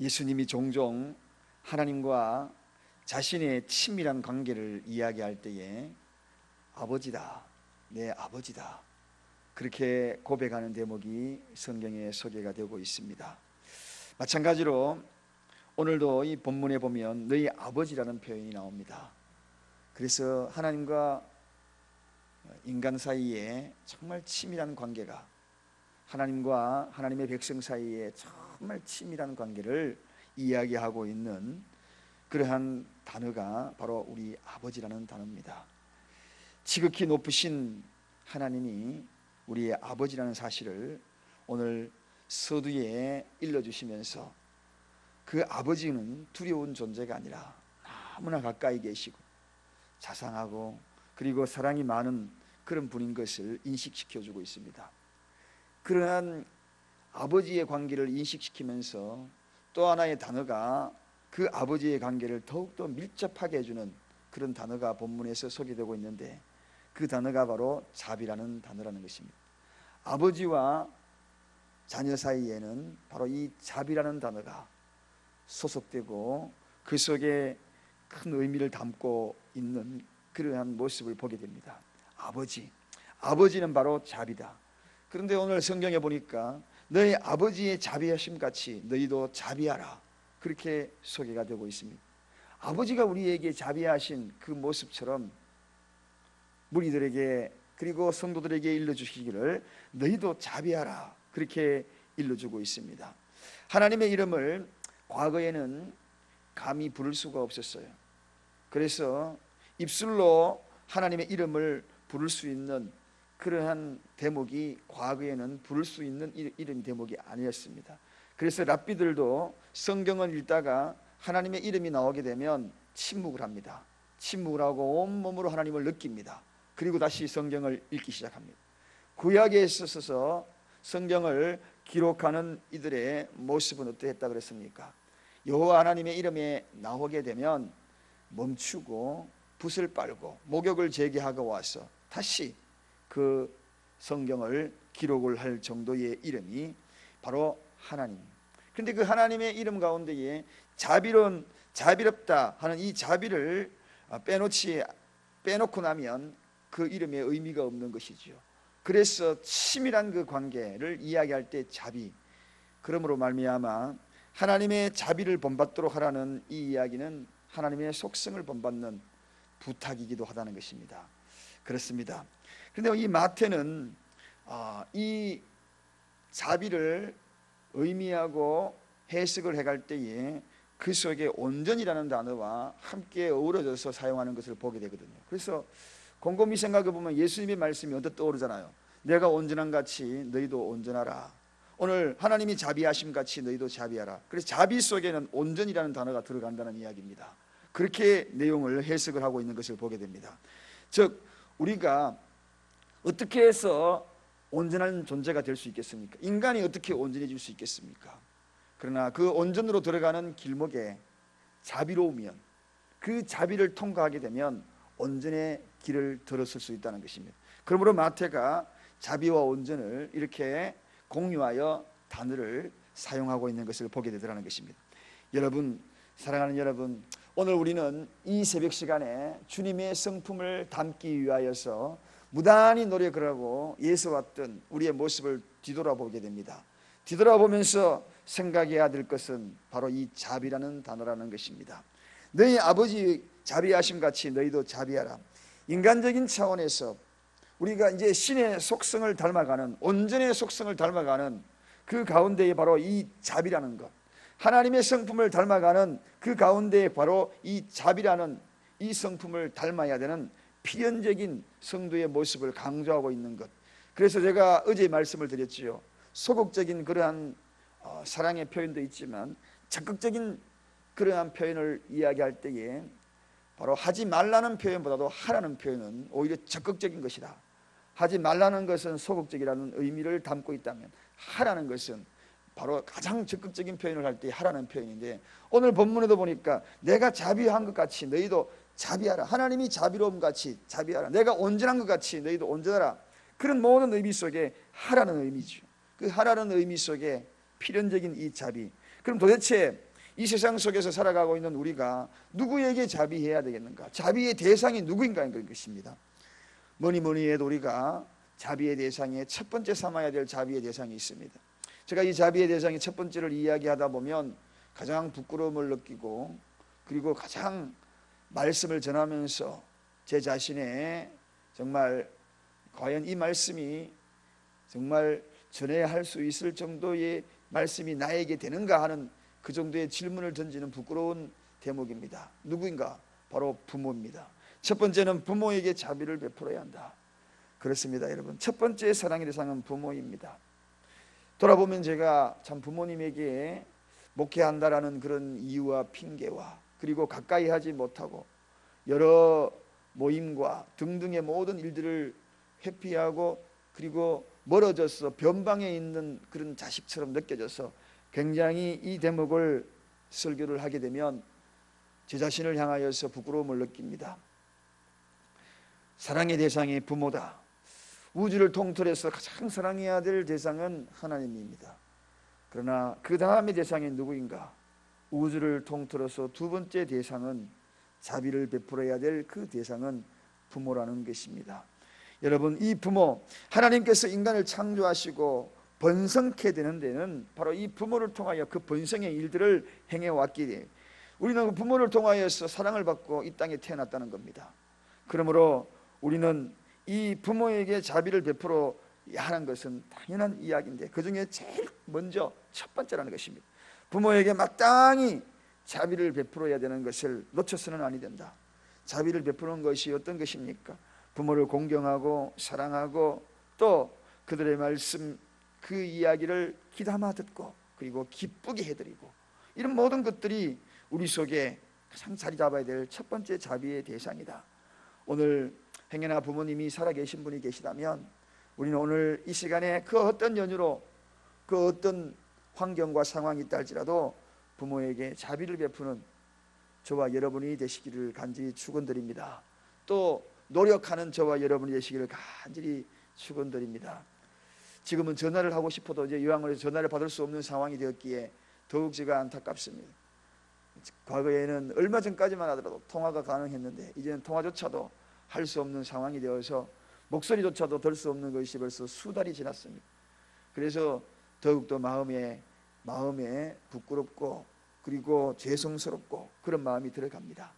예수님이 종종 하나님과 자신의 친밀한 관계를 이야기할 때에 아버지다, 내 아버지다. 그렇게 고백하는 대목이 성경에 소개가 되고 있습니다. 마찬가지로 오늘도 이 본문에 보면 너희 아버지라는 표현이 나옵니다. 그래서 하나님과 인간 사이에 정말 치밀한 관계가 하나님과 하나님의 백성 사이에 정말 치밀한 관계를 이야기하고 있는 그러한 단어가 바로 우리 아버지라는 단어입니다. 지극히 높으신 하나님이 우리의 아버지라는 사실을 오늘 서두에 일러주시면서 그 아버지는 두려운 존재가 아니라 너무나 가까이 계시고 자상하고 그리고 사랑이 많은 그런 분인 것을 인식시켜 주고 있습니다. 그러한 아버지의 관계를 인식시키면서 또 하나의 단어가 그 아버지의 관계를 더욱더 밀접하게 해주는 그런 단어가 본문에서 소개되고 있는데 그 단어가 바로 자비라는 단어라는 것입니다. 아버지와 자녀 사이에는 바로 이 자비라는 단어가 소속되고 그 속에 큰 의미를 담고 있는 그러한 모습을 보게 됩니다. 아버지, 아버지는 바로 자비다. 그런데 오늘 성경에 보니까 너희 아버지의 자비하심 같이 너희도 자비하라. 그렇게 소개가 되고 있습니다. 아버지가 우리에게 자비하신 그 모습처럼 무리들에게 그리고 성도들에게 일러주시기를 너희도 자비하라. 그렇게 일러주고 있습니다. 하나님의 이름을 과거에는 감히 부를 수가 없었어요. 그래서 입술로 하나님의 이름을 부를 수 있는 그러한 대목이 과거에는 부를 수 있는 이름 대목이 아니었습니다. 그래서 랍비들도 성경을 읽다가 하나님의 이름이 나오게 되면 침묵을 합니다. 침묵을 하고 온몸으로 하나님을 느낍니다. 그리고 다시 성경을 읽기 시작합니다. 구약에 있어서 성경을 기록하는 이들의 모습은 어떠했다 그랬습니까? 여호와 하나님의 이름에 나오게 되면 멈추고 붓을 빨고 목욕을 재개하고 와서 다시 그 성경을 기록을 할 정도의 이름이 바로 하나님. 그런데 그 하나님의 이름 가운데에 자비로운 자비롭다 하는 이 자비를 빼놓지 빼놓고 나면 그 이름에 의미가 없는 것이지요. 그래서 치밀한 그 관계를 이야기할 때 자비. 그러므로 말미암아 하나님의 자비를 본받도록 하라는 이 이야기는 하나님의 속성을 본받는 부탁이기도 하다는 것입니다. 그렇습니다. 그런데 이 마태는 이 자비를 의미하고 해석을 해갈 때에 그 속에 온전이라는 단어와 함께 어우러져서 사용하는 것을 보게 되거든요. 그래서 곰곰이 생각해 보면 예수님의 말씀이 언뜻 떠오르잖아요. 내가 온전한 같이 너희도 온전하라. 오늘 하나님이 자비하심 같이 너희도 자비하라. 그래서 자비 속에는 온전이라는 단어가 들어간다는 이야기입니다. 그렇게 내용을 해석을 하고 있는 것을 보게 됩니다. 즉 우리가 어떻게 해서 온전한 존재가 될 수 있겠습니까? 인간이 어떻게 온전해질 수 있겠습니까? 그러나 그 온전으로 들어가는 길목에 자비로우면 그 자비를 통과하게 되면 온전의 길을 들었을 수 있다는 것입니다. 그러므로 마태가 자비와 온전을 이렇게 공유하여 단어를 사용하고 있는 것을 보게 되더라는 것입니다. 여러분, 사랑하는 여러분, 오늘 우리는 이 새벽 시간에 주님의 성품을 담기 위하여서 무단히 노력을 하고 예서왔던 우리의 모습을 뒤돌아보게 됩니다. 뒤돌아보면서 생각해야 될 것은 바로 이 자비라는 단어라는 것입니다. 너희 아버지 자비하심 같이 너희도 자비하라. 인간적인 차원에서 우리가 이제 신의 속성을 닮아가는 온전의 속성을 닮아가는 그 가운데에 바로 이 자비라는 것. 하나님의 성품을 닮아가는 그 가운데에 바로 이 자비라는 이 성품을 닮아야 되는 필연적인 성도의 모습을 강조하고 있는 것. 그래서 제가 어제 말씀을 드렸지요. 소극적인 그러한 어, 사랑의 표현도 있지만 적극적인 그러한 표현을 이야기할 때에 바로 하지 말라는 표현보다도 하라는 표현은 오히려 적극적인 것이다. 하지 말라는 것은 소극적이라는 의미를 담고 있다면 하라는 것은 바로 가장 적극적인 표현을 할 때 하라는 표현인데 오늘 본문에도 보니까 내가 자비한 것 같이 너희도 자비하라. 하나님이 자비로움 같이 자비하라. 내가 온전한 것 같이 너희도 온전하라. 그런 모든 의미 속에 하라는 의미죠. 그 하라는 의미 속에 필연적인 이 자비. 그럼 도대체 이 세상 속에서 살아가고 있는 우리가 누구에게 자비해야 되겠는가? 자비의 대상이 누구인가 그런 것입니다. 뭐니 뭐니 해도 우리가 자비의 대상에 첫 번째 삼아야 될 자비의 대상이 있습니다. 제가 이 자비의 대상의 첫 번째를 이야기하다 보면 가장 부끄러움을 느끼고 그리고 가장 말씀을 전하면서 제 자신의 정말 과연 이 말씀이 정말 전해야 할 수 있을 정도의 말씀이 나에게 되는가 하는 그 정도의 질문을 던지는 부끄러운 대목입니다. 누구인가? 바로 부모입니다. 첫 번째는 부모에게 자비를 베풀어야 한다. 그렇습니다, 여러분. 첫 번째 사랑의 대상은 부모입니다. 돌아보면 제가 참 부모님에게 목회한다라는 그런 이유와 핑계와 그리고 가까이 하지 못하고 여러 모임과 등등의 모든 일들을 회피하고 그리고 멀어져서 변방에 있는 그런 자식처럼 느껴져서 굉장히 이 대목을 설교를 하게 되면 제 자신을 향하여서 부끄러움을 느낍니다. 사랑의 대상이 부모다. 우주를 통틀어서 가장 사랑해야 될 대상은 하나님입니다. 그러나 그 다음의 대상이 누구인가? 우주를 통틀어서 두 번째 대상은 자비를 베풀어야 될 그 대상은 부모라는 것입니다. 여러분 이 부모 하나님께서 인간을 창조하시고 번성케 되는 데는 바로 이 부모를 통하여 그 번성의 일들을 행해 왔기 때문에 우리는 그 부모를 통하여서 사랑을 받고 이 땅에 태어났다는 겁니다. 그러므로 우리는 이 부모에게 자비를 베풀어야 하는 것은 당연한 이야기인데 그 중에 제일 먼저 첫 번째라는 것입니다. 부모에게 마땅히 자비를 베풀어야 되는 것을 놓쳐서는 아니 된다. 자비를 베푸는 것이 어떤 것입니까? 부모를 공경하고 사랑하고 또 그들의 말씀 그 이야기를 귀담아 듣고 그리고 기쁘게 해드리고 이런 모든 것들이 우리 속에 가장 자리 잡아야 될 첫 번째 자비의 대상이다. 오늘 행여나 부모님이 살아계신 분이 계시다면 우리는 오늘 이 시간에 그 어떤 연유로 그 어떤 환경과 상황이 있다 할지라도 부모에게 자비를 베푸는 저와 여러분이 되시기를 간절히 축원드립니다. 또 노력하는 저와 여러분이 되시기를 간절히 축원드립니다. 지금은 전화를 하고 싶어도 이제 요양원에서 전화를 받을 수 없는 상황이 되었기에 더욱 제가 안타깝습니다. 과거에는 얼마 전까지만 하더라도 통화가 가능했는데 이제는 통화조차도 할 수 없는 상황이 되어서 목소리조차도 들 수 없는 것이 벌써 수 달이 지났습니다. 그래서 더욱더 마음에 마음에 부끄럽고 그리고 죄송스럽고 그런 마음이 들어갑니다.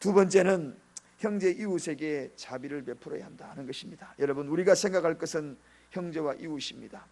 두 번째는 형제 이웃에게 자비를 베풀어야 한다는 것입니다. 여러분 우리가 생각할 것은 형제와 이웃입니다.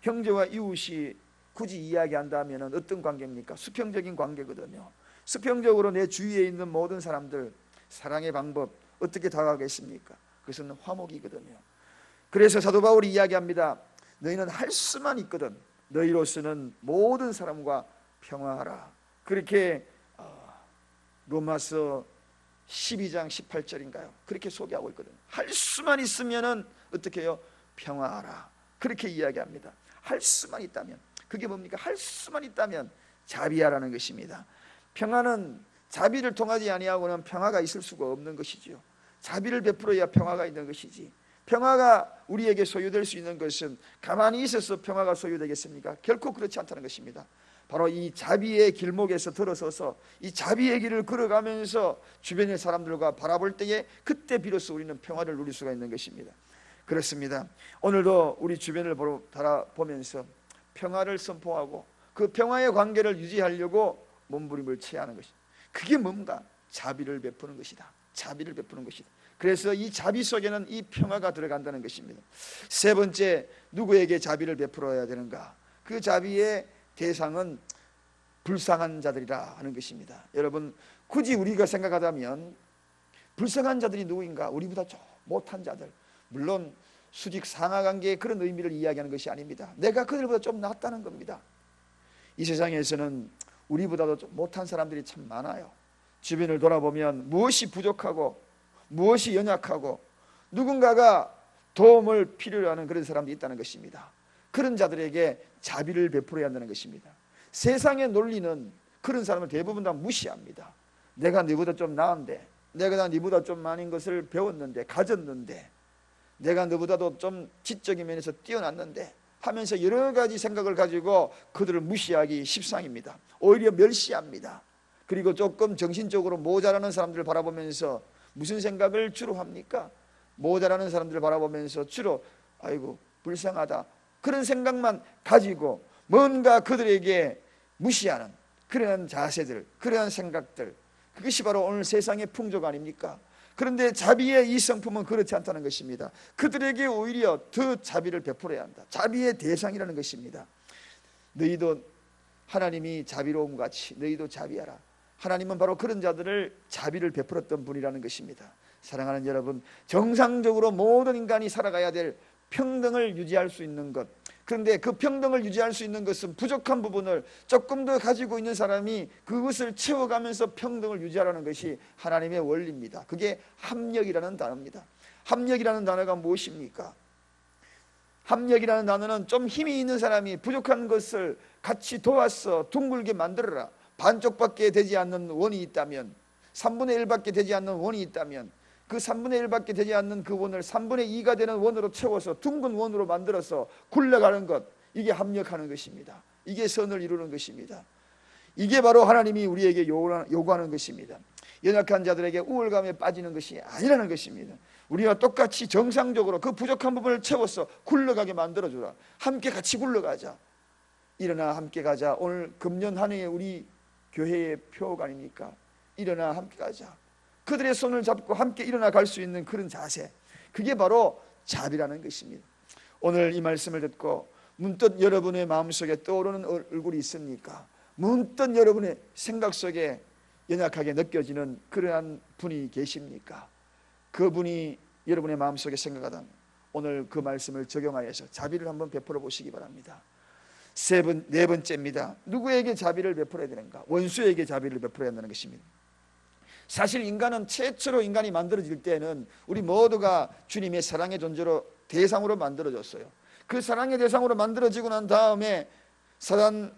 형제와 이웃이 굳이 이야기한다면 어떤 관계입니까? 수평적인 관계거든요. 수평적으로 내 주위에 있는 모든 사람들 사랑의 방법 어떻게 다가가겠습니까? 그것은 화목이거든요. 그래서 사도 바울이 이야기합니다. 너희는 할 수만 있거든. 너희로서는 모든 사람과 평화하라. 그렇게 어, 로마서 12장 18절인가요? 그렇게 소개하고 있거든요. 할 수만 있으면은 어떻게 해요? 평화하라. 그렇게 이야기합니다. 할 수만 있다면 그게 뭡니까? 할 수만 있다면 자비하라는 것입니다. 평화는 자비를 통하지 아니하고는 평화가 있을 수가 없는 것이지요. 자비를 베풀어야 평화가 있는 것이지. 평화가 우리에게 소유될 수 있는 것은 가만히 있어서 평화가 소유되겠습니까? 결코 그렇지 않다는 것입니다. 바로 이 자비의 길목에서 들어서서 이 자비의 길을 걸어가면서 주변의 사람들과 바라볼 때에 그때 비로소 우리는 평화를 누릴 수가 있는 것입니다. 그렇습니다. 오늘도 우리 주변을 바라보면서 평화를 선포하고 그 평화의 관계를 유지하려고 몸부림을 쳐야 하는 것이. 그게 뭔가 자비를 베푸는 것이다. 자비를 베푸는 것이다. 그래서 이 자비 속에는 이 평화가 들어간다는 것입니다. 세 번째 누구에게 자비를 베풀어야 되는가? 그 자비의 대상은 불쌍한 자들이라 하는 것입니다. 여러분 굳이 우리가 생각하자면 불쌍한 자들이 누구인가? 우리보다 좀 못한 자들. 물론 수직 상하 관계의 그런 의미를 이야기하는 것이 아닙니다. 내가 그들보다 좀 낫다는 겁니다. 이 세상에서는 우리보다도 좀 못한 사람들이 참 많아요. 주변을 돌아보면 무엇이 부족하고 무엇이 연약하고 누군가가 도움을 필요로 하는 그런 사람들이 있다는 것입니다. 그런 자들에게 자비를 베풀어야 한다는 것입니다. 세상의 논리는 그런 사람을 대부분 다 무시합니다. 내가 너보다 좀 나은데, 내가 너보다 좀 많은 것을 배웠는데, 가졌는데, 내가 너보다도 좀 지적인 면에서 뛰어났는데 하면서 여러 가지 생각을 가지고 그들을 무시하기 십상입니다. 오히려 멸시합니다. 그리고 조금 정신적으로 모자라는 사람들을 바라보면서 무슨 생각을 주로 합니까? 모자라는 사람들을 바라보면서 주로 아이고 불쌍하다 그런 생각만 가지고 뭔가 그들에게 무시하는 그러한 자세들, 그러한 생각들 그것이 바로 오늘 세상의 풍족 아닙니까? 그런데 자비의 이 성품은 그렇지 않다는 것입니다. 그들에게 오히려 더 자비를 베풀어야 한다. 자비의 대상이라는 것입니다. 너희도 하나님이 자비로움 같이 너희도 자비하라. 하나님은 바로 그런 자들을 자비를 베풀었던 분이라는 것입니다. 사랑하는 여러분, 정상적으로 모든 인간이 살아가야 될 평등을 유지할 수 있는 것. 그런데 그 평등을 유지할 수 있는 것은 부족한 부분을 조금 더 가지고 있는 사람이 그것을 채워가면서 평등을 유지하라는 것이 하나님의 원리입니다. 그게 합력이라는 단어입니다. 합력이라는 단어가 무엇입니까? 합력이라는 단어는 좀 힘이 있는 사람이 부족한 것을 같이 도와서 둥글게 만들어라. 반쪽밖에 되지 않는 원이 있다면 3분의 1밖에 되지 않는 원이 있다면 그 3분의 1밖에 되지 않는 그 원을 3분의 2가 되는 원으로 채워서 둥근 원으로 만들어서 굴러가는 것 이게 합력하는 것입니다. 이게 선을 이루는 것입니다. 이게 바로 하나님이 우리에게 요구하는 것입니다. 연약한 자들에게 우월감에 빠지는 것이 아니라는 것입니다. 우리와 똑같이 정상적으로 그 부족한 부분을 채워서 굴러가게 만들어주라. 함께 같이 굴러가자. 일어나 함께 가자. 오늘 금년 한 해의 우리 교회의 표가 아닙니까? 일어나 함께 가자. 그들의 손을 잡고 함께 일어나 갈 수 있는 그런 자세. 그게 바로 자비라는 것입니다. 오늘 이 말씀을 듣고 문득 여러분의 마음속에 떠오르는 얼굴이 있습니까? 문득 여러분의 생각 속에 연약하게 느껴지는 그러한 분이 계십니까? 그분이 여러분의 마음속에 생각하던 오늘 그 말씀을 적용하여서 자비를 한번 베풀어 보시기 바랍니다. 세 번, 네 번째입니다. 누구에게 자비를 베풀어야 되는가? 원수에게 자비를 베풀어야 한다는 것입니다. 사실 인간은 최초로 인간이 만들어질 때는 우리 모두가 주님의 사랑의 존재로 대상으로 만들어졌어요. 그 사랑의 대상으로 만들어지고 난 다음에 사단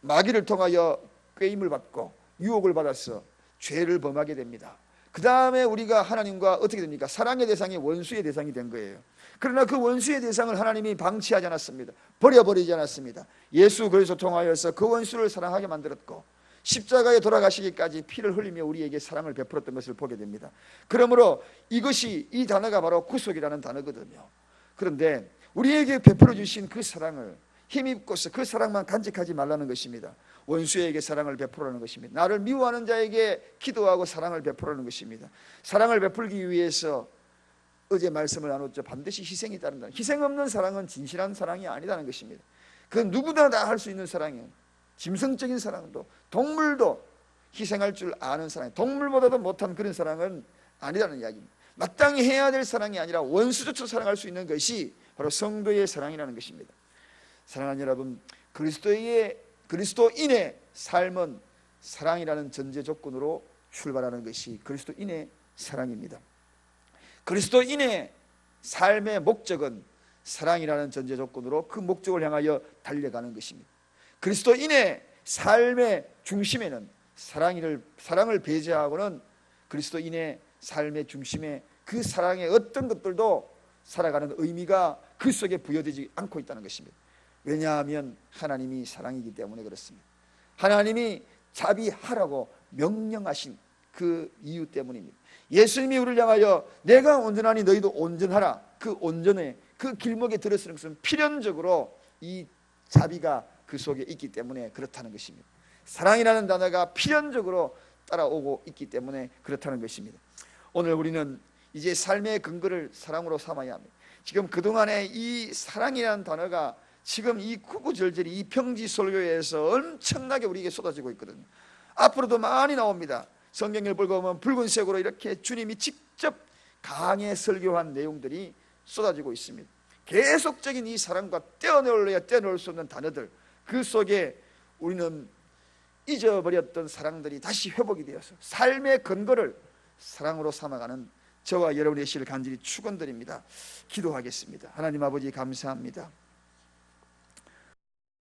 마귀를 통하여 꾀임을 받고 유혹을 받아서 죄를 범하게 됩니다. 그 다음에 우리가 하나님과 어떻게 됩니까? 사랑의 대상이 원수의 대상이 된 거예요. 그러나 그 원수의 대상을 하나님이 방치하지 않았습니다. 버려버리지 않았습니다. 예수 그리스도 통하여서 그 원수를 사랑하게 만들었고 십자가에 돌아가시기까지 피를 흘리며 우리에게 사랑을 베풀었던 것을 보게 됩니다. 그러므로 이것이 이 단어가 바로 구속이라는 단어거든요. 그런데 우리에게 베풀어 주신 그 사랑을 힘입고서 그 사랑만 간직하지 말라는 것입니다. 원수에게 사랑을 베풀라는 것입니다. 나를 미워하는 자에게 기도하고 사랑을 베풀라는 것입니다. 사랑을 베풀기 위해서 어제 말씀을 나눴죠. 반드시 희생이 따른다. 희생 없는 사랑은 진실한 사랑이 아니라는 것입니다. 그 누구나 다 할 수 있는 사랑이에요. 짐승적인 사랑도 동물도 희생할 줄 아는 사랑, 동물보다도 못한 그런 사랑은 아니라는 이야기입니다. 마땅히 해야 될 사랑이 아니라 원수조차 사랑할 수 있는 것이 바로 성도의 사랑이라는 것입니다. 사랑하는 여러분, 그리스도의 그리스도인의 삶은 사랑이라는 전제 조건으로 출발하는 것이 그리스도인의 사랑입니다. 그리스도인의 삶의 목적은 사랑이라는 전제 조건으로 그 목적을 향하여 달려가는 것입니다. 그리스도인의 삶의 중심에는 사랑을 사랑을 배제하고는 그리스도인의 삶의 중심에 그 사랑의 어떤 것들도 살아가는 의미가 그 속에 부여되지 않고 있다는 것입니다. 왜냐하면 하나님이 사랑이기 때문에 그렇습니다. 하나님이 자비하라고 명령하신 그 이유 때문입니다. 예수님이 우리를 향하여 내가 온전하니 너희도 온전하라. 그 온전에 그 길목에 들어서는 것은 필연적으로 이 자비가 그 속에 있기 때문에 그렇다는 것입니다. 사랑이라는 단어가 필연적으로 따라오고 있기 때문에 그렇다는 것입니다. 오늘 우리는 이제 삶의 근거를 사랑으로 삼아야 합니다. 지금 그동안에 이 사랑이라는 단어가 지금 이 구구절절이 이 평지 설교에서 엄청나게 우리에게 쏟아지고 있거든요. 앞으로도 많이 나옵니다. 성경을 보고 보면 붉은색으로 이렇게 주님이 직접 강해 설교한 내용들이 쏟아지고 있습니다. 계속적인 이 사랑과 떼어내야 떼어낼 수 없는 단어들 그 속에 우리는 잊어버렸던 사랑들이 다시 회복이 되어서 삶의 근거를 사랑으로 삼아가는 저와 여러분의 시를 간절히 축원드립니다. 기도하겠습니다. 하나님 아버지 감사합니다.